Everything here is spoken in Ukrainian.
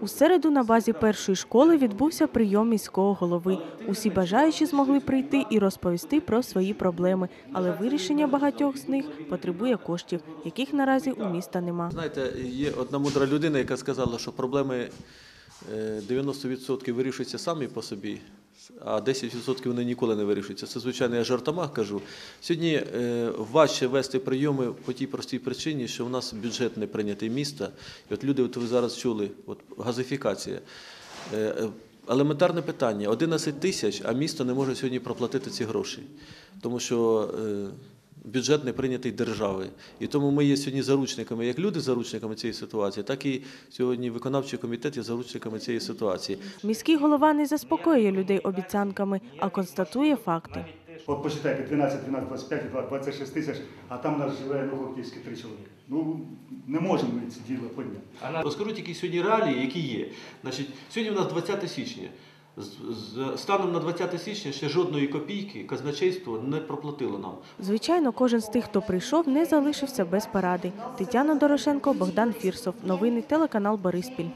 У середу на базі першої школи відбувся прийом міського голови. Усі бажаючі змогли прийти і розповісти про свої проблеми, але вирішення багатьох з них потребує коштів, яких наразі у міста нема. Знаєте, є одна мудра людина, яка сказала, що проблеми е, 90% вирішуються самі по собі, а 10% вони ніколи не вирішуються. Це, звичайно, я жартома кажу. Сьогодні е, важче вести прийоми по тій простій причині, що в нас бюджет не прийнятий міста. І от люди, от ви зараз чули, от газифікація. Е, Елементарне питання: 11 тисяч, а місто не може сьогодні проплатити ці гроші. Тому що е, бюджет не прийнятий держави. І тому ми є сьогодні заручниками, як люди заручниками цієї ситуації, так і сьогодні виконавчий комітет є заручниками цієї ситуації. Міський голова не заспокоює людей обіцянками, а констатує факти. От почитайте 12, 12, 25, 26 тисяч, а там у нас живе ну, три чоловіки. Ну, не можемо ми ці діло підняти. Розкажу тільки сьогодні реалії, які є. Значить, сьогодні у нас 20 січня. Станом на 20 січня ще жодної копійки казначейство не проплатило нам. Звичайно, кожен з тих, хто прийшов, не залишився без паради. Тетяна Дорошенко, Богдан Фірсов. Новини телеканал Бориспіль.